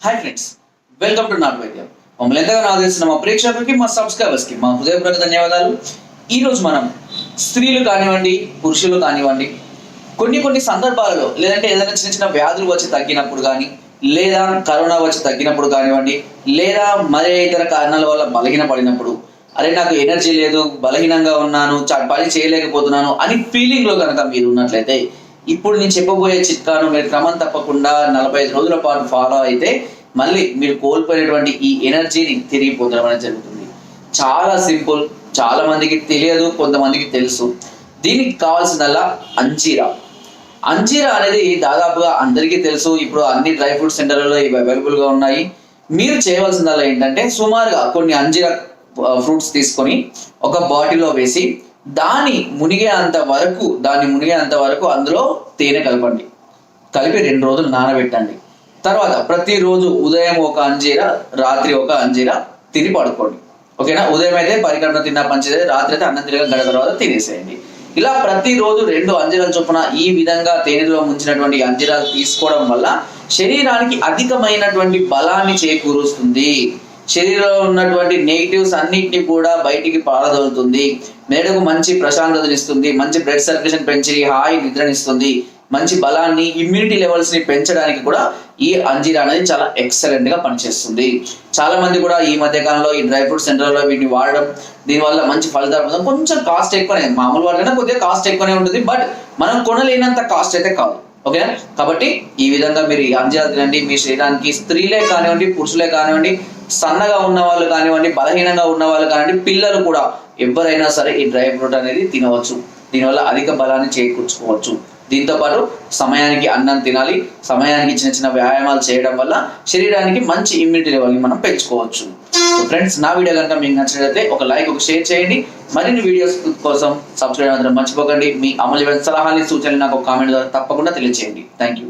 Hi friends welcome to నాట్ వైద్యం మమ్మల్ని ఎంతగానో ఆదరిస్తున్న మా ప్రేక్షకులకి మా సబ్స్క్రైబర్స్కి మా హృదయపూర్వక ధన్యవాదాలు. ఈరోజు మనం స్త్రీలు కానివ్వండి పురుషులు కానివ్వండి కొన్ని కొన్ని సందర్భాలలో లేదంటే ఏదైనా చిన్న చిన్న వ్యాధులు వచ్చి తగ్గినప్పుడు కానీ లేదా కరోనా వచ్చి తగ్గినప్పుడు కానివ్వండి లేదా మరే ఇతర కారణాల వల్ల బలహీన పడినప్పుడు అరే నాకు ఎనర్జీ లేదు బలహీనంగా ఉన్నాను పని చేయలేకపోతున్నాను అని ఫీలింగ్లో కనుక మీరు ఉన్నట్లయితే ఇప్పుడు నేను చెప్పబోయే చిట్కాను మీరు క్రమం తప్పకుండా నలభై ఐదు రోజుల పాటు ఫాలో అయితే మళ్ళీ మీరు కోల్పోయినటువంటి ఈ ఎనర్జీని తిరిగి పొందడం అనేది జరుగుతుంది. చాలా సింపుల్ చాలా మందికి తెలియదు కొంతమందికి తెలుసు. దీనికి కావాల్సిందల్లా అంజీరా. అంజీరా అనేది దాదాపుగా అందరికీ తెలుసు. ఇప్పుడు అన్ని డ్రై ఫ్రూట్ సెంటర్లలో ఇవి అవైలబుల్గా ఉన్నాయి. మీరు చేయవలసిందల్లా ఏంటంటే సుమారుగా కొన్ని అంజీరా ఫ్రూట్స్ తీసుకొని ఒక బాటిల్లో వేసి దాని మునిగే అంత వరకు దాన్ని మునిగే అంత వరకు అందులో తేనె కలపండి. కలిపి రెండు రోజులు నానబెట్టండి. తర్వాత ప్రతిరోజు ఉదయం ఒక అంజీర రాత్రి ఒక అంజీర తిని పడుకోండి. ఓకేనా? ఉదయం అయితే పరికరణ తిన్నా మంచిదే రాత్రి అయితే అన్నం తినగా గడ తర్వాత తినేసేయండి. ఇలా ప్రతిరోజు రెండు అంజీరాల చొప్పున ఈ విధంగా తేనెలో ముంచినటువంటి అంజీరాలు తీసుకోవడం వల్ల శరీరానికి అధికమైనటువంటి బలాన్ని చేకూరుస్తుంది. శరీరంలో ఉన్నటువంటి నెగిటివ్స్ అన్నిటినీ కూడా బయటికి పారదోలుతుంది. మెదడుకు మంచి ప్రశాంతతనిస్తుంది మంచి బ్లడ్ సర్క్యులేషన్ పెంచి హాయి నిద్రనిస్తుంది మంచి బలాన్ని ఇమ్యూనిటీ లెవెల్స్ని పెంచడానికి కూడా ఈ అంజీరా అనేది చాలా ఎక్సలెంట్గా పనిచేస్తుంది. చాలా మంది కూడా ఈ మధ్య కాలంలో ఈ డ్రై ఫ్రూట్ సెంటర్లో వీటిని వాడడం దీనివల్ల మంచి ఫలితాలు పొందడం కొంచెం కాస్ట్ ఎక్కువనే మామూలు వాటికన్నా కొద్దిగా కాస్ట్ ఎక్కువనే ఉంటుంది. బట్ మనం కొనలేనంత కాస్ట్ అయితే కాదు. ఓకేనా కాబట్టి ఈ విధంగా మీరు ఈ అంజీరా తినండి మీ శరీరానికి స్త్రీలే కానివ్వండి పురుషులే కానివ్వండి సన్నగా ఉన్న వాళ్ళు కానివ్వండి బలహీనంగా ఉన్న వాళ్ళు కానివ్వండి పిల్లలు కూడా ఎవరైనా సరే ఈ డ్రై ఫ్రూట్ అనేది తినవచ్చు. దీనివల్ల అధిక బలాన్ని చేకూర్చుకోవచ్చు. దీంతో పాటు సమయానికి అన్నం తినాలి సమయానికి చిన్న చిన్న వ్యాయామాలు చేయడం వల్ల శరీరానికి మంచి ఇమ్యూనిటీ లెవెల్ని మనం పెంచుకోవచ్చు. సో ఫ్రెండ్స్ నా వీడియో కనుక మీకు నచ్చినట్లయితే ఒక లైక్ ఒక షేర్ చేయండి. మరిన్ని వీడియోస్ కోసం సబ్స్క్రైబ్ అందరం మర్చిపోకండి. మీ అమూల్యమైన సలహాని సూచనలు నాకు ఒక కామెంట్ ద్వారా తప్పకుండా తెలియజేయండి థ్యాంక్ యూ